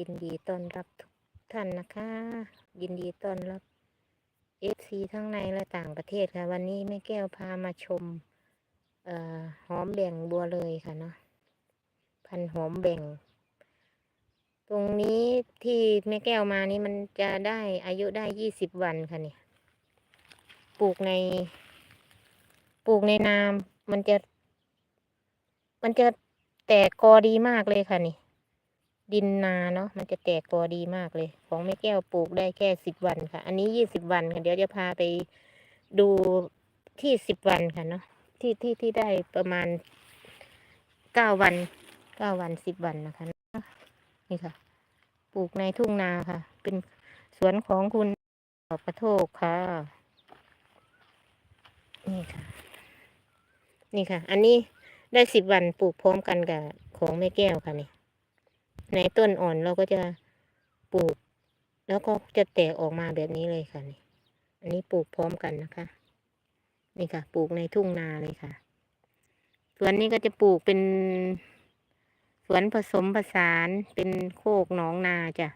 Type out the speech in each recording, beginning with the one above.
ยินดีต้อนรับทุกท่านนะคะ ยินดีต้อนรับ FC ทั้งในและต่างประเทศค่ะ วันนี้แม่แก้วพามาชมเอ่อหอมแบ่งบัวเลยค่ะเนาะพันหอมแบ่ง ตรงนี้ที่แม่แก้วมานี่มันจะได้อายุได้ยี่สิบวันค่ะเนี่ยปลูกใน ปลูกในน้ำมันจะ มันจะแตกกอดีมากเลยค่ะนี่ ดินนาเนาะมันจะแตกกอดีมากเลย ของแม่แก้วปลูกได้แค่สิบวันค่ะ อันนี้ยี่สิบวันค่ะ เดี๋ยวจะพาไปดูที่สิบวันค่ะเนาะที่ที่ที่ได้ประมาณเก้าวันเก้าวันสิบวันนะคะนี่ค่ะ ปลูกในทุ่งนาค่ะ เป็นสวนของคุณดอกกระโทกค่ะ นี่ค่ะ นี่ค่ะ อันนี้ได้สิบวันปลูกพร้อมกันกับของแม่แก้วค่ะนี่ ในต้นอ่อนเราก็จะปลูก แล้วก็จะแตกออกมาแบบนี้เลยค่ะนี่อันนี้ปลูกพร้อมกันนะคะ นี่ค่ะ ปลูกในทุ่งนาเลยค่ะ สวนนี้ก็จะปลูกเป็น สวนผสมผสานเป็นโคกหนองนาจ้ะ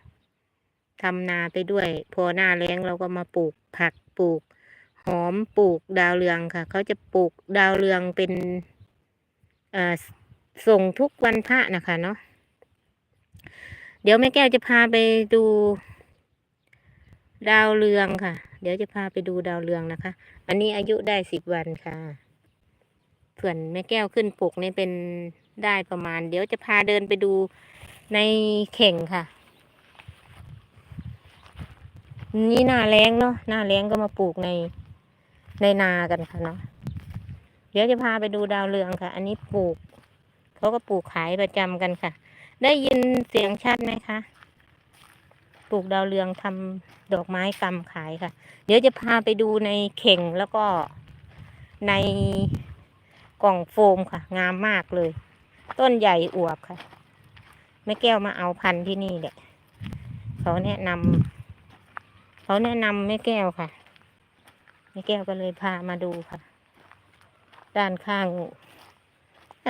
ทำนาไปด้วย พอหน้าแล้งเราก็มาปลูกผักปลูก หอมปลูกดาวเรืองค่ะ เขาจะปลูกดาวเรืองเป็นส่งทุกวันพระนะคะเนาะ เดี๋ยวแม่แก้วจะพาไปดู ดาวเรืองค่ะ เดี๋ยวจะพาไปดูดาวเรืองนะคะ อันนี้อายุได้สิบวันค่ะส่วนแม่แก้วขึ้นปลูกนี่เป็นได้ประมาณ เดี๋ยวจะพาเดินไปดูในเข่งค่ะ นี่หน้าแรงเนาะหน้าแรงก็มาปลูกในในนากันค่ะเนาะเดี๋ยวจะพาไปดูดาวเรืองค่ะ อันนี้ปลูกเขาก็ปลูกขายประจำกันค่ะ ได้ยินเสียงชัดไหมคะ ปลูกดาวเรืองทำดอกไม้กำขายค่ะ เดี๋ยวจะพาไปดูในเข่งแล้วก็ในกล่องโฟมค่ะ งามมากเลย ต้นใหญ่อวบค่ะ แม่แก้วมาเอาพันธุ์ที่นี่แหละเขาแนะนำเขาแนะนำแม่แก้วค่ะแม่แก้วก็เลยพามาดูค่ะ ด้านข้าง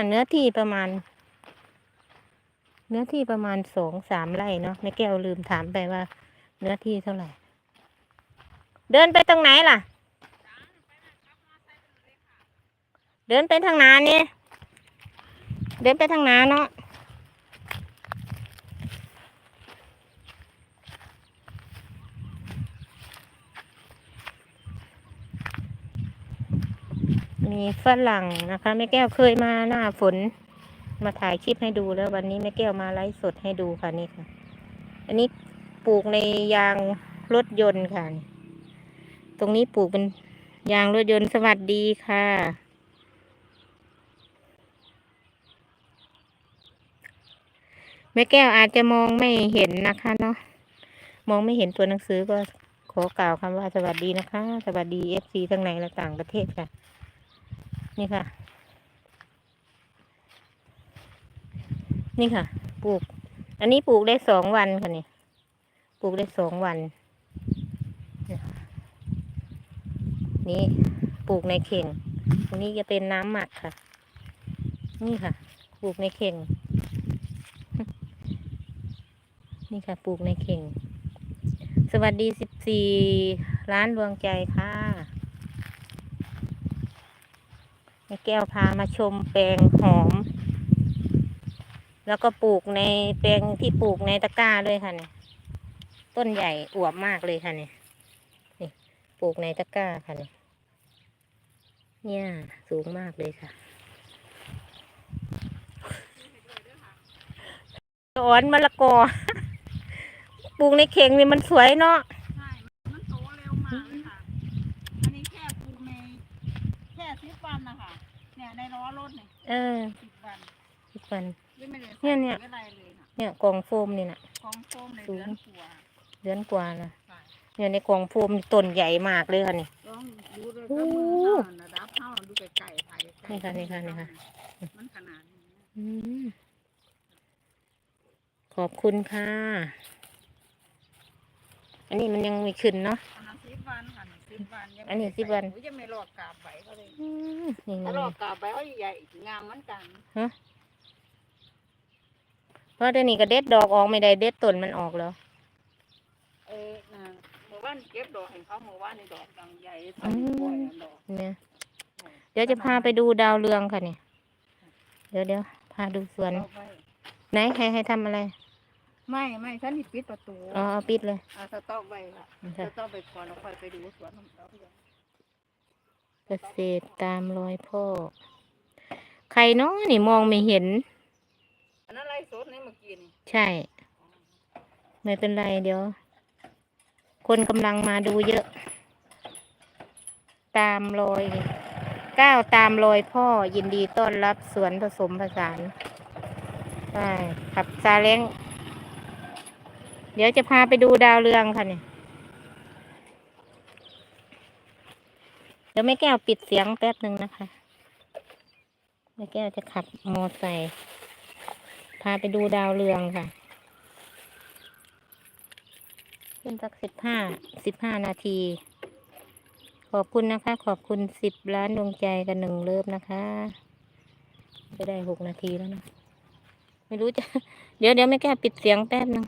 เนื้อที่ประมาณ เนื้อที่ประมาณสองสามไร่เนาะแม่แก้วลืมถามไปว่า เนื้อที่เท่าไหร่ เดินไปตรงไหนล่ะ เดินไปทางนาเนี่ยเดินไปทางนาเนาะมีฝรั่งนะคะแม่แก้วเคยมาหน้าฝน มาถ่ายคลิปให้ดูแล้ววันนี้แม่แก้วมาไลฟ์สดให้ดูค่ะนี่ค่ะ อันนี้ปลูกในยางรถยนต์ค่ะ ตรงนี้ปลูกเป็นยางรถยนต์สวัสดีค่ะ แม่แก้วอาจจะมองไม่เห็นนะคะเนาะมองไม่เห็นตัวหนังสือก็ขอกล่าวคำว่าสวัสดีนะคะ สวัสดีเอฟซีทั้งในและต่างประเทศค่ะ นี่ค่ะ นี่ค่ะ ปลูก อันนี้ปลูกได้สองวันค่ะนี่ ปลูกได้สองวัน นี่ปลูกในเข่งตรงนี้จะเป็นน้ำหมักค่ะ นี่ค่ะ ปลูกในเข่ง นี่ค่ะ ปลูกในเข่ง สวัสดีสิบสี่ร้านดวงใจค่ะแม่แก้วพามาชมแปลงหอม แล้วก็ปลูกในแปลงที่ปลูกในตะกร้าด้วยค่ะเนี่ยต้นใหญ่อวบมากเลยค่ะเนี่ยนี่ปลูกในตะกร้าค่ะเนี่ยเนี่ยสูงมากเลยค่ะอ่อนมะละกอปลูกในเข่งนี่มันสวยเนาะใช่ มันโตเร็วมากเลยค่ะ อันนี้แค่ปลูกในแค่สิบวันนะคะเนี่ยในล้อรถเนี่ยเออสิบวันทุกวันไม่ไม่ได้ เนี่ยเนี่ยใส่ปุ๋อะไรเลยนะเนี่ยกล่องโฟมนี่นะของโฟมในสูงเดือนกว่าเดือนกว่านะใช่เนี่ยในกล่องโฟมนี่ต้นใหญ่มากเลยค่ะนี่ต้องดูเลยโอ้ก็มือเท่านั้นระดับเท่าดูไก่ไก่ไผ่ไก่นี่ค่ะนี่ค่ะนี่ค่ะมันขนาดนี้อืมขอบคุณค่ะ อันนี้มันยังไม่ขึ้นเนาะอันนั้นสิบวันค่ะสิบวันยังอันนี้ไม่ได้สิบวันใส่ปุ๋ยยังไม่รอดกาบใบเขาเลยอืมนี่ถ้านี่รอดกาบใบเขาใหญ่งามเหมือนกันฮะ เพราะเดี๋ยวนี้ก็เด็ดดอกออกไม่ได้เด็ดต้นมันออกแล้วเอ้นะหมู่บ้านเก็บดอกเห็นเขาหมู่บ้านนี่ดอกดังใหญ่ตอนนี้ปล่อยอะดอกเนี่ยเดี๋ยวจะพาไปดูดาวเรืองค่ะเนี่ยเดี๋ยวเดี๋ยวพาดูสวน เอาไว้ไหนให้ให้ทำอะไรไม่ไม่ฉันนี่ปิดประตูอ๋อเอาปิดเลยเอาสต๊อกไว้ค่ะสค่ะต๊อกไปก่อนแล้วค่อยไปดูสวนของเราเองเกษตรตามรอยพ่อ ใครเนาะนี่มองไม่เห็น อันนั้นไรสดในเมื่อกี้นี่ใช่ ไม่เป็นไรเดี๋ยว คนกำลังมาดูเยอะ ตามรอยก้าวตามรอยพ่อยินดีต้อนรับสวนผสมผสานใช่ขับซาเล้งเดี๋ยวจะพาไปดูดาวเรืองค่ะเนี่ยเดี๋ยวแม่แก้วปิดเสียงแป๊บหนึ่งนะคะแม่แก้วจะขับมอไซค์ พาไปดูดาวเรืองค่ะ ขึ้นสักสิบห้า สิบห้านาที ขอบคุณนะคะ ขอบคุณสิบล้านดวงใจกันหนึ่งเลิฟนะคะจะได้หกนาทีแล้วนะ ไม่รู้จะ เดี๋ยวเดี๋ยวไม่แก้ปิดเสียงแป๊บนึง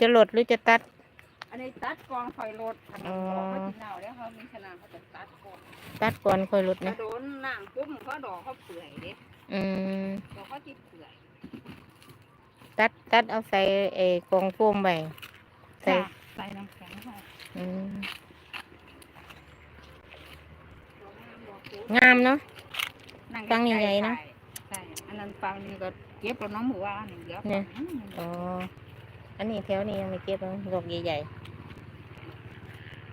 จะหลดหรือจะตัด อันนี้ตัดกองไฟรถอันนี้อ๋อบอกเขาจีนาวแล้วเขามีขนาดเขาจะตัดก่อนตัดก่อนค่อยหลดกระนะ โดนนางปุ้มเขาดอกเขาเปื่อยเด้อืม ดอกเขาจีเปื่อย ตัดตัดเอาใส่ไอ้กองโฟมไปใส่จ้ะใส่น้ำแข็งค่ะอืม ดอกงามดอกสวยงามเนาะนั่ฟังใหญ่ๆนะใช่อันนั้นฟังนี่ก็เก็บแล้วน้องหมูว่าหนึ่งเดียวเนี่ยอืมอ๋ ออันนี้แถวนี้ยังไม่เก็บเลยดอกใหญ่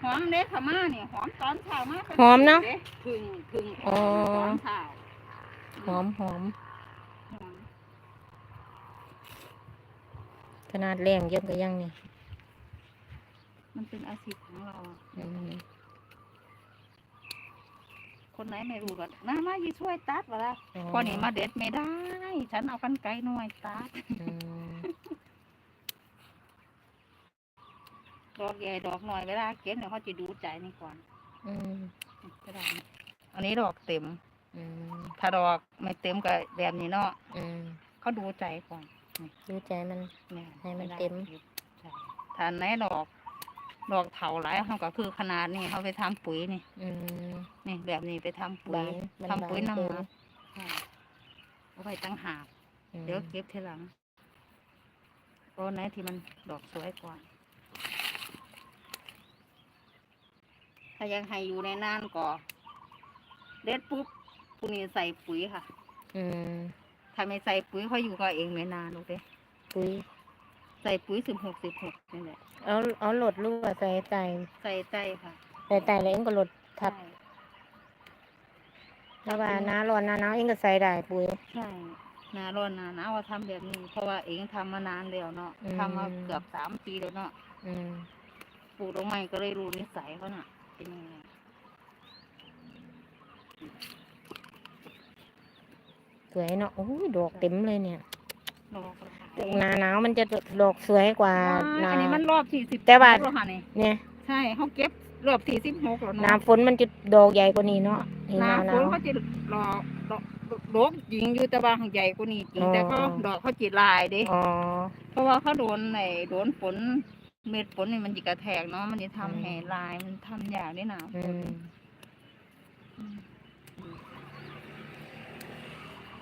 หอมเด็ดขม่าเนี่ยหอมตอนเช้ามากหอมเนอะพึ่งพึ่งอ๋อตอนเช้าๆหอมหอมหอมขนาดแรงเยอะก็ยังนี่มันเป็นอาชีพของเราอะอืมคนไหนไม่รู้ก็น้ามายี่ช่วยตัดวะละอ๋อพอนี่มาเด็ดไม่ได้ ฉันเอากันไกลหน่อยตัด อืม ดอกใหญ่ดอกหน่อยเวลาเก็บเนี่ยเขาจะดูใจนี่ก่อนอืมก็ได้นะอันนี้ดอกเต็ม อืมถ้าดอกไม่เต็มก็แบบนี้เนาะอืมเขาดูใจก่อนดูใจมัน เนี่ยให้มันวลาเต็มก็บใช่ถ้าไหนดอก ดอกเถาหลายเขาก็คือขนาดนี้เขาไปทำปุ๋ยนี่อืม นี่แบบนี้ไปทำปุ๋บายนมันทำปุ๋ยบานน้ำเกิมันเอาไว้ตั้งหากอืมเดี๋ยวเก็บทีหลังโอ้ก็ไหนที่มันดอกสวยกว่า ถ้ายังให้อยู่ในนานก็เด็ดปุ๊บพรุ่งนี้ใส่ปุ๋ยค่ะอืมถ้าไม่ใส่ปุ๋ยเขาอยู่ก็เองไม่นานหรอกเด้ปุ๋ยใส่ปุ๋ยสิบหกสิบหกนี่แหละเอาเอาหลดลูกอะใส่ไตใส่ใจค่ะใส่ไตแล้วเองก็หลดทับใช่แล้วว่าหน้าร้อนหน้าหนาวเองก็ใส่ได้ปุ๋ย ใช่หนาร้อนหนาหนาวว่าทำแบบนี้ เพราะว่าเองทำมานานแล้วเนาะอืม ทำมาเกือบสามปีแล้วเนาะอืม ปลูกลงใหม่ก็เลยรู้นิสัยเขาน่ะ เป็นยังไงสวยเนาะโอ้ยดอกเต็มเลยเนี่ยดอกละค่ะหน้าหนาวมันจะดอกสวยกว่าหว้ายน้าอันนี้มันรอบที่สิบแต่ว่าแล้วค่ะนี่เนี่ยใช่เขาเก็บรอบที่สิบหกแล้วหน้าเนาะฝนมันจะดอกใหญ่กว่านี้เนาะนี่หหนาน้าหฝนานว เขาจะดอกดอกดอกหญิงอยู่แต่ว่าของใหญ่กว่านี้จริงอ๋อ แต่ก็ดอกเขาจีลายเด้ อ๋อเพราะว่าเขาโดนไหนโดนฝน เม็ดฝนนี่มันจิกระแทกเนาะมันจะอืมทำให้ลายมันทำยากได้หนาอืมอืม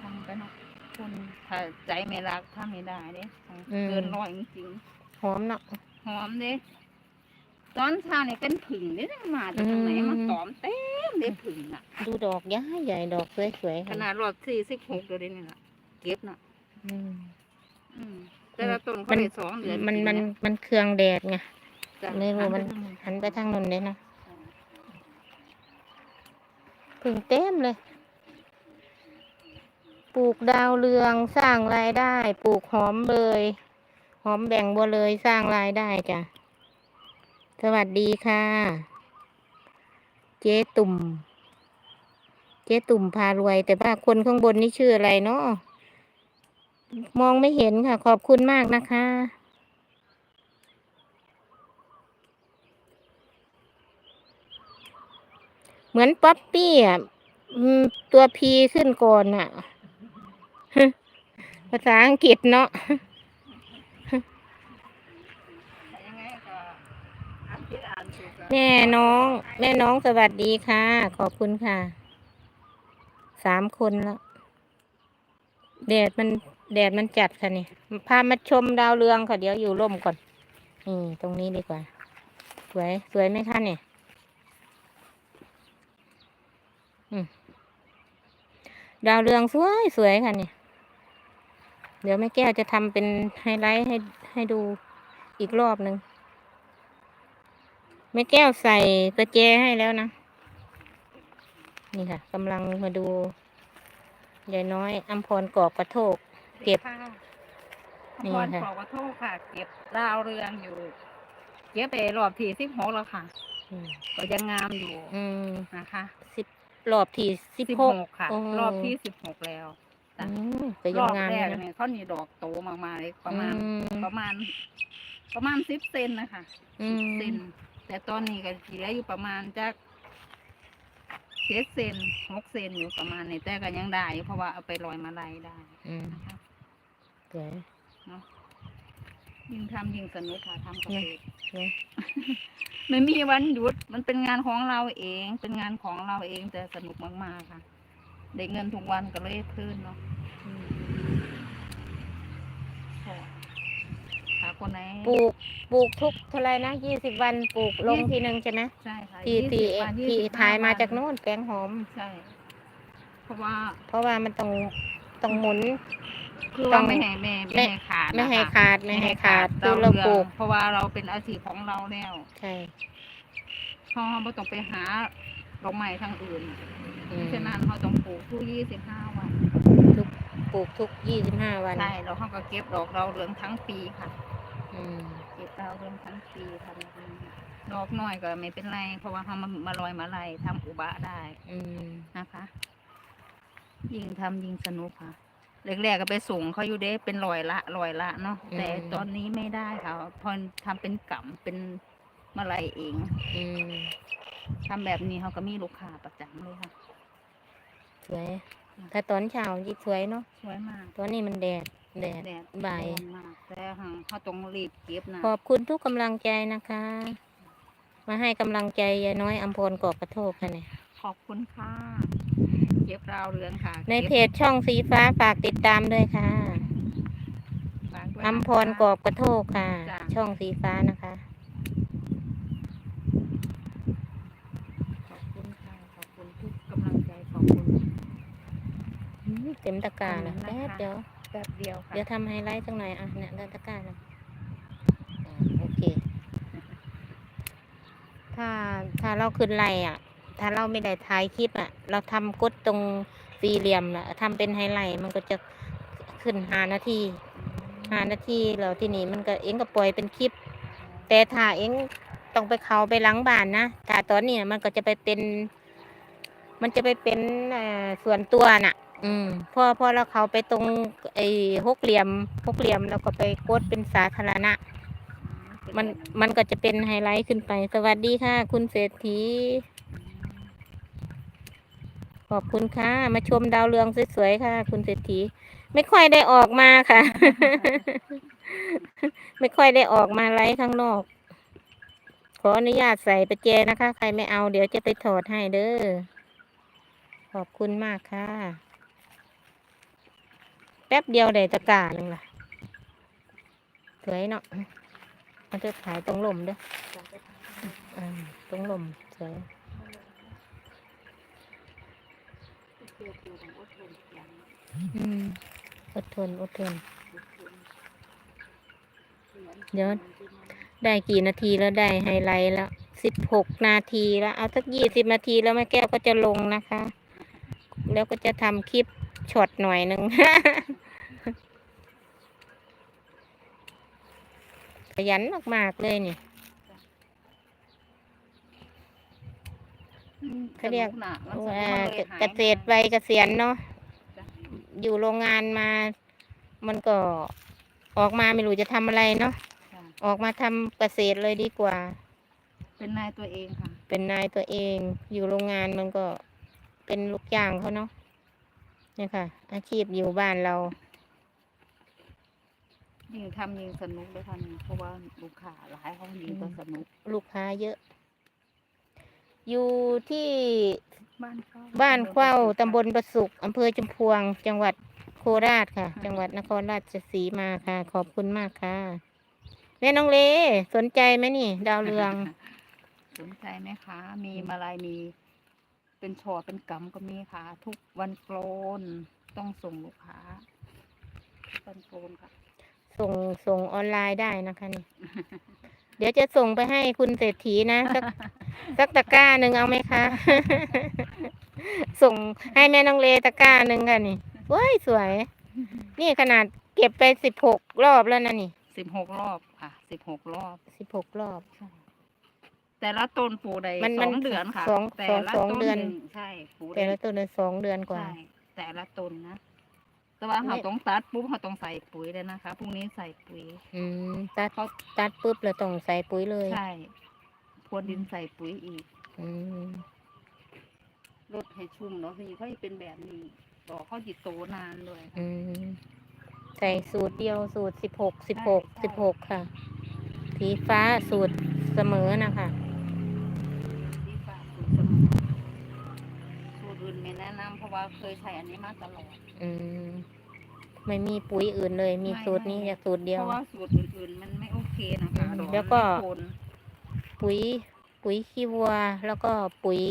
ทำไปเนาะคนถ้าใจไม่รักทำไม่ได้เด้เกินร้อยจริงหอมเนาะๆหอมเด้ตอนเช้านี่เป็นผึ่งเด้มาจากทางไหนอืมมาตอมเต็มเด้ผึ่งอะ ดูดอกใหญ่ใหญ่ดอกสวยๆขค่ะนาดรอบสี่สิบหกเดือนนี่น่ะเก็บน่ะอืมอืม แต่ละต้นเขามันได้สองเดือนมันจริงมันนะมันเครื่องแดดไงจ้ะไม่รู้มันหัหันนไปไปทางทางนนเลยเนาะผึ่งเต็มเลย ปลูกดาวเรืองสร้างรายได้ ปลูกหอมเลย หอมแบ่งบัวเลยสร้างรายได้จ้ะ สวัสดีค่ะ เจ๊ตุ่ม เจ๊ตุ่มพารวย แต่ว่าคนข้างบนนี่ชื่ออะไรเนาะ มองไม่เห็นค่ะ ขอบคุณมากนะคะ เหมือนป๊อปปี้อะตัวพีขึ้นก่อนอะ ภาษาอังกฤษเนาะยังไงก็อ่านผิดอ่านถูกอะแม่น้อง แม่น้องสวัสดีค่ะ ขอบคุณค่ะ สามคนแล้วแดดมัน แดดมันจัดค่ะนี่พามาชมดาวเรืองค่ะ เดี๋ยวอยู่ร่มก่อน นี่ตรงนี้ดีกว่า สวย สวยไหมคะเนี่ยดาวเรืองสวยสวยค่ะเนี่ยเดี๋ยวแม่แก้วจะทำเป็นไฮไลท์ให้ให้ดูอีกรอบหนึ่งแม่แก้วใส่กระเจให้แล้วนะ นี่ค่ะกำลังมาดูยายน้อยอัมพรกรอบกระโทก เก็บค่ะนี่พรค่ะขอกระโทษค่ะ เก็บดาวเรืองอยู่ เก็บไปรอบที่สิบหกแล้วค่ะ อืมก็ยังงามอยู่อืมนะคะสิบรอบที่สิบสิบหหก กค่ะ โอ้ รอบที่สิบหกแล้ว อืมก็รยังอบงามแรอยู่กนะเนี่ยเขานี่ดอกโตมากๆเลยประมาณ อืมประมาณ ประมาณสิบเซนนะคะอืสิบมเซนแต่ตอนนี้ก็เหลืออยู่ประมาณจากเจ็ดเซนหกเซนอยู่ประมาณนี้แต่ก็ยังได้อยู่เพราะว่าเอาไปลอยมาลายได้อืมนะคะ สวยยิ่งทำยิ่งสนุกค่ะทำเกษตรเนี่ยไม่มีวันหยุด มันเป็นงานของเราเอง เป็นงานของเราเองแต่สนุกมากๆค่ะ ได้เงินทุกวันก็เลยเพิ่นเนาะอืมถ้าคนไหนปลูกปลูกทุกเท่าไรนะยี่สิบวันปลูกลงทีหนึ่งใช่ไหมใช่ค่ะที่ที่20วันที่25ถ่ายมาจากวันโน่นแปลงหอมใช่ เพราะว่า เพราะว่ามันต้องต้องหมุน คือต้ว่าอง ไม่ให้แม่ไม่ให้ขาดไม่ให้นะคะขาดไม่ให้ขาดไม่คือให้เราดปลูกเพราะว่าเราเป็นอาชีพของเราแล้วใช่เขาไม่ต้องไปหาดอกไม้ทางอื่นอืมฉะนั้นเขาต้องปลูกทุกยี่สิบห้าวันปลูกทุกยี่สิบห้าวันใช่แล้วเขาก็เก็บดอกเราวเรืองทั้งปีค่ะ อืมเก็บดาวเรืองทั้งปีทำแบบนี้ดอกน้อยก็ไม่เป็นไร เพราะว่าเขามามาลอยมาลัยทำอุบะได้อืมนะคะ ยิงทำยิงสนุกค่ะ แรกๆก็ไปส่งเขาอยู่เด้เป็นลอยละลอยละเนาะแต่ตอนนี้ไม่ได้ค่ะพอทำเป็นกำเป็นมาลัยเองอืมทำแบบนี้เขาก็มีลูกค้าประจำเลยค่ะ สวย ถ้าตอนเช้ายิ่งสวยเนาะสวยมากตอนนี้มันแดดแดด แดดบ่าย ร้อนมากแต่ห่างเขาต้องรีบเก็บนะขอบคุณทุกกำลังใจนะคะ มาให้กำลังใจยายน้อยอัมพรกอบกระโทกค่ะเนี่ยขอบคุณค่ะ เก็บราวเรืองค่ะในเพก็บจช่องสีฟ้าฝากติดตามด้วยค่ะฝากด้วยว้อัมนะคะพรกอบกระโทกค่ะจ้ะช่องสีฟ้านะคะขอบคุณค่ะขอบคุณทุกกำลังใจขอบคุณอืมเต็มตะกร้าแล้วขอบคุณแป๊นะคะบเดียวแป๊บเดียวค่ะเดี๋ยวทำไฮไลท์สักหน่อยอะเนี่ยเดินตะกร้าแล้วอ่าโอเค ถ้าถ้าเราขึ้นไลน์อะ ถ้าเราไม่ได้ถ่ายคลิปอะ เราทำกดตรงสี่เหลี่ยมน่ะทำเป็นไฮไลท์มันก็จะขึ้นหานาทีหานาทีแล้วที่นี้มันก็เองก็ปล่อยเป็นคลิป แต่ถ้าเองต้องไปเขาไปหลังบ้านนะแต่ตอนนี้มันก็จะไปเป็น มันจะไปเป็นเอ่อส่วนตัวน่ะ อืมพอพอเราเขาไปตรงไอ้หกเหลี่ยมหกเหลี่ยมแล้วก็ไปกดเป็นสาธารณะมันมันก็จะเป็นไฮไลท์ขึ้นไป สวัสดีค่ะ คุณเศรษฐี ขอบคุณค่ะ มาชมดาวเรืองสวยๆค่ะ คุณเศรษฐี ไม่ค่อยได้ออกมาค่ะ ไม่ค่อยได้ออกมาไลฟ์ข้างนอก ขออนุญาตใส่ประแจนะคะ ใครไม่เอาเดี๋ยวจะไปถอดให้เด้อ ขอบคุณมากค่ะ แป๊บเดียวได้ตะกาหนึ่งล่ะสวยเนาะมันจะขายตรงลมเด้อตรงลมสวย อืมอดทนอดทน เดี๋ยว ได้กี่นาทีแล้วได้ไฮไลท์แล้วสิบหกนาทีแล้ว เอาสักยี่สิบนาทีแล้วแม่แก้วก็จะลงนะคะ แล้วก็จะทำคลิปช็อตหน่อยหนึ่งขยันมากๆเลยนี่เขาเรียกสนุหนัมันสนุกว่ามันเลยหายเกษตรไปวัยเกษียณเนาะจ้ะ อยู่โรงงานมา มันก็ออกมาไม่รู้จะทำอะไรเนาะค่ะออกมาทำเกษตรเลยดีกว่า เป็นนายตัวเองค่ะ เป็นนายตัวเอง อยู่โรงงานมันก็เป็นลูกจ้างเขาเนาะเนี่ยค่ะ อาชีพอยู่บ้านเรา ยิ่งทำยิ่งสนุกเลยค่ะนี่เพราะว่าลูกค้าหลายเขายิ่งก็สนุก ลูกค้าเยอะ อยู่ที่บ้านเข้าบ้านเข้าตำบลประสุกอำเภอจุมพวง จังหวัดโคราชค่ะ จังหวัดนครราชสีมาค่ะ ขอบคุณมากค่ะ แม่น้องเลสนใจไหมนี่ ดาวเรือง สนใจไหมคะ มีมาลายมี เป็นช่อเป็นกำก็มีค่ะ ทุกวันโกลนต้องส่งลูกค้าทุกวันโกลนค่ะ ส่งส่งออนไลน์ได้นะคะนี่ เดี๋ยวจะส่งไปให้คุณเศรษฐีนะสักสักตะกร้าหนึ่งเอาไหมคะ ส่งให้แม่น้องเลตะกร้าหนึ่งค่ะนี่ว้ยสวย นี่ขนาดเก็บไปสิบหกรอบแล้วนะนี่สิบหกรอบค่ะสิบหกรอบสิบหกรอบ แต่ละต้นปลูกได้มันสมัอนงเดือนค่ะสองแต่สองละสองต้นเดือนหนึ่งใช่ปลูกแต่ได้ละต้นเลยสองเดือนกว่า ใช่แต่ละต้นนะ แต่ว่าไม่เราต้องตัดปุ๊บเราต้องใส่ปุ๋ยเลยนะคะพรุ่งนี้ใส่ปุ๋ย อืมตัดเขาตัดปุ๊บเราต้องใส่ปุ๋ยเลยใช่พรวนดินใส่ปุ๋ยอีกอืมลดให้ชุ่มเนาะพี่เขาจะเป็นแบบนี้ดอกเขาจิโตนานด้วยค่ะ อืมใส่สูตรเดียวสูตรสิบหกสิบหกใช่ สิบหกค่ะ สีฟ้าสูตรเสมอนะคะ ที่ฝากสูตรเสมอสูตรอื่นไม่แนะนำเพราะว่าเคยใช้อันนี้มาตลอด อืมไม่มีปุ๋ยอื่นเลย มีไม่สูตรนี้ไม่จากสูตรเดียว เพราะว่าสูตรอื่นๆ มันไม่โอเคนะคะอืมดอกแล้วก็มันไม่ทนปุ๋ย ปุ๋ยขี้วัว แล้วก็ปุ๋ย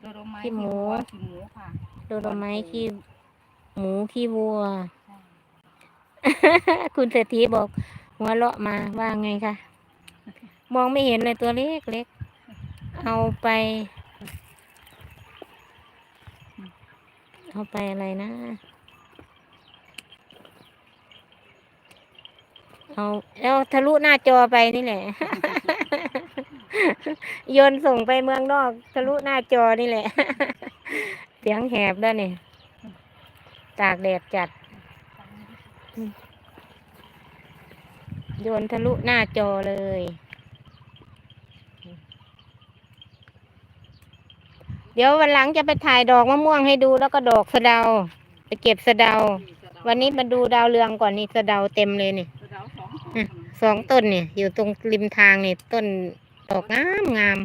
โดโดไม้ขี้หมูวัวขี้หมูค่ะโดโดไม้ขี้หมูขี้วัว ใช่คุณเศรษฐีบอก หัวเลาะมาว่าไงคะมองไม่เห็นเลยตัวเล็กเล็ก เอาไป เอาไปอะไรนะ เอาแล้วทะลุหน้าจอไปนี่แหละ โยนส่งไปเมืองนอก ทะลุหน้าจอนี่แหละ เสียงแหบแล้วเนี่ยตากแดดจัด โยนทะลุหน้าจอเลย เดี๋ยววันหลังจะไปถ่ายดอกมะม่วงให้ดูแล้วก็ดอกสะเดา ไปเก็บสะเดา วันนี้มาดูดาวเรืองก่อนนี่สะเดาเต็มเลยนี่สะเดาสองต้นอืมสองต้นเนี่ย อยู่ตรงริมทางนี่ต้นดอกงามงาม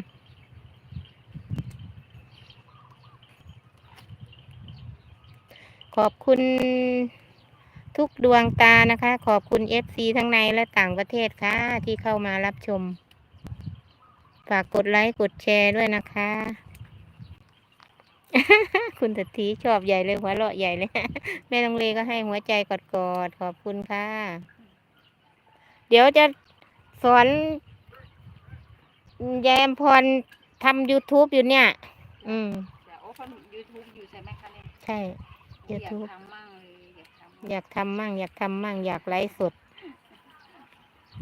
ขอบคุณทุกดวงตานะคะ ขอบคุณ FC ทั้งในและต่างประเทศค่ะ ที่เข้ามารับชม ฝากกดไลค์ กดแชร์ด้วยนะคะ คุณตัทีชอบใหญ่เลยหัวเราะใหญ่เลย แม่ตองเลก็ให้หัวใจกอดๆขอบคุณค่ะ เดี๋ยวจะสอนยายอมพรทำ YouTube อยู่เนี่ย อืมจะโอ้คนยูทูบอยู่ใช่ไหมคะเนี่ยใช่อยาก YouTube ทำมั่งเลยอยากทำมั่งอยากทำมั่ง อยากทำมั่ง อยากไลฟ์สด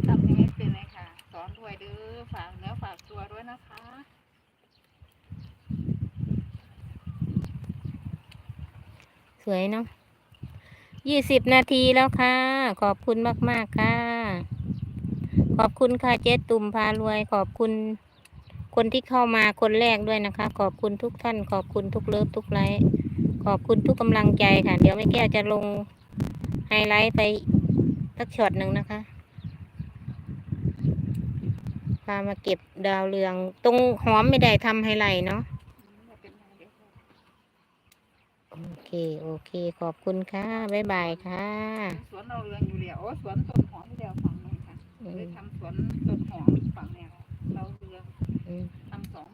ทำยังไงเป็นเลยค่ะ สอนด้วยเด้อฝากเนื้อฝากตัวด้วยนะคะ สวยเนาะยี่สิบนาทีแล้วค่ะ ขอบคุณมาก ๆ ค่ะ ขอบคุณค่ะเจ๊ตุ่มพารวย ขอบคุณคนที่เข้ามาคนแรกด้วยนะคะ ขอบคุณทุกท่าน ขอบคุณทุกเลิฟทุกไลค์ขอบคุณทุกกำลังใจค่ะ เดี๋ยวแม่แก้วจะลงไฮไลท์ไปสักช็อตหนึ่งนะคะพามาเก็บดาวเรือง ตรงหอมไม่ได้ทำไฮไลท์เนาะ โอเค ขอบคุณค่ะ บ๊ายบายค่ะ สวนเราเรืองอยู่แล้วโอ้สวนต้นหอมอยู่แล้วฝั่งนู้นค่ะเลยทำสวนต้นหอมฝั่งเนี่เราเรืองทำสอง